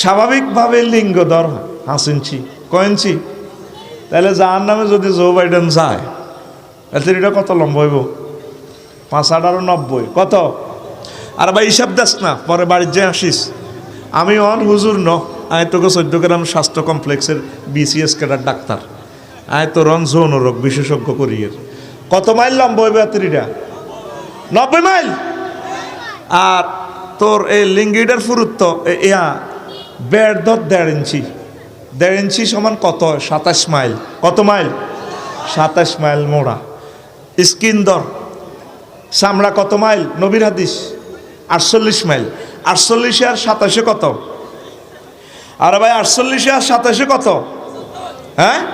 স্বাভাবিকভাবে লিঙ্গ দর হাঁস ইঞ্চি, কয় তাহলে যার নামে যদি জো বাইডেন যায়, তাহলে এটা কত লম্বা হইব? পাঁচ আঠারো নব্বই। কত? আর ভাই, হিসাব দাস না, পরে বাড়ির যে আসিস। আমি অন হুজুর ন, আয় তোকে চোদ্দ গ্রাম স্বাস্থ্য কমপ্লেক্সের বিসিএস কেটার ডাক্তার। আয় তো রন যৌন রোগ বিশেষজ্ঞ করিয়ের। কত মাইল লম্বা হইবে আত্রিটা নব্বই মাইল? আর তোর এই লিঙ্গিটার ফুরুত্ব ইয়া বেড় ধর দেড় ইঞ্চি। দেড় ইঞ্চি সমান কত? সাতাশ মাইল। কত মাইল? সাতাশ মাইল মোড়া। স্কিন দর। চামড়া কত মাইল? নবীর হাদিস। আটচল্লিশ মাইল। আটচল্লিশে আর সাতাশে কত? আর ভাই, আটচল্লিশে আর সাতাশে কত? হ্যাঁ?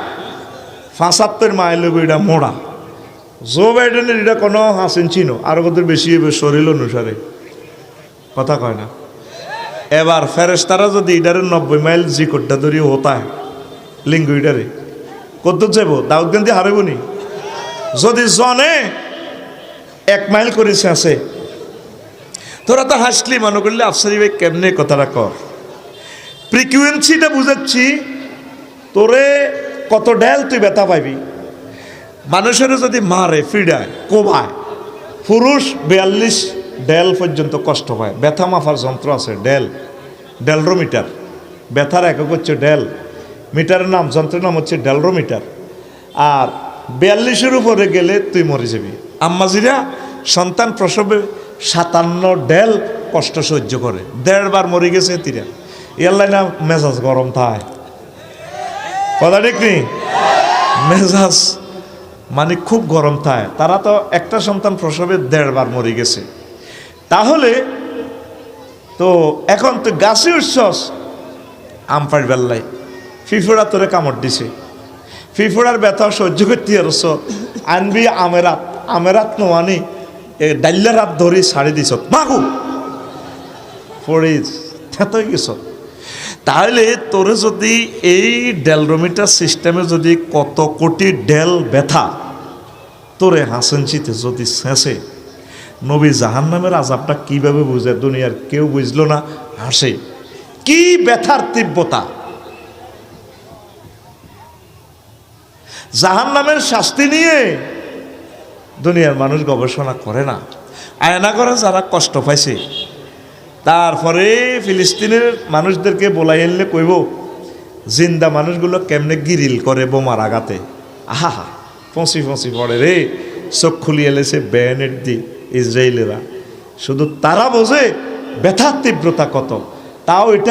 পঁচাত্তর মাইল এটা মোড়া। জো বাইডেনের এটা কোনো হাসিন চিনো আর কত বেশি শরীর অনুসারে। কথা কয় না। এবার ফেরেস্তারা যদি ইডারে নব্বই মাইল জি কোডটা ধরি হতায়, লিঙ্গ ইডারে কত যাব দাউদ গান্ধী হারাইব নি? যদি জনে এক মাইল করেছে আছে, তোরা তো হাসলি, মনে করলে আফসারি ভাই কেমনে কথাটা কর? ফ্রিকুয়েন্সিটা বুঝাচ্ছি, তোরে কত ডেল তুই ব্যথা পাইবি। মানুষের যদি মারে, ফিডায়, কোবায়, পুরুষ বিয়াল্লিশ ডেল পর্যন্ত কষ্ট পায় ব্যথা মাফার যন্ত্র আছে, ডেল। ডেলরোমিটার। ব্যথার একক হচ্ছে ডেল। মিটারের নাম, যন্ত্রের নাম হচ্ছে ডেলরোমিটার। আর বিয়াল্লিশের উপরে গেলে তুই মরে যাবি। আম্মাজিরা সন্তান প্রসবে সাতান্ন ডেল কষ্ট সহ্য করে। দেড়বার মরে গেছে তিরা। ইয়াল্লাই না, মেজাজ গরম থায়। কথা ঠিক নেই? মেজাজ মানে খুব গরম থাকে তারা তো একটা সন্তান প্রসবে দেড়বার মরে গেছে। তাহলে তো এখন তো গাছে উঠছস আম পাড়ি বেল্লাই ফিফুড়া তোরে কামড় দিছে। ফিফুড়ার ব্যথা সহ্য করতে পারছ। আনবি আমেরাত আমেরাত নোয়ানি এ ডাইল্লা রাত ধরে ছাড়ি দিছ। মাগু! পড়ে থেতই গেছ। তাহলে তোরে যদি এই ডেলরোমিটার সিস্টেমে যদি কত কোটি ডেল ব্যথা, তোরে হাসেনচিতে যদি শেষে নবী জাহান নামের আজাবটা কীভাবে বুঝে, দুনিয়ার কেউ বুঝলো না, হাসে। কি ব্যথার তীব্রতা! জাহান নামের শাস্তি নিয়ে দুনিয়ার মানুষ গবেষণা করে না। আয়না করে যারা কষ্ট পাইছে, তারপরে ফিলিস্তিনের মানুষদেরকে বলাই এনলে কইব, জিন্দা মানুষগুলো কেমনে গিরিল করে বোমার আঘাতে? আহা ফসি ফসি পড়ে রে, চোখ খুলিয়ে এলেছে ব্যানেট দি ইসরায়েলেরা। শুধু তারা বোঝে ব্যথার তীব্রতা কত। তাও এটা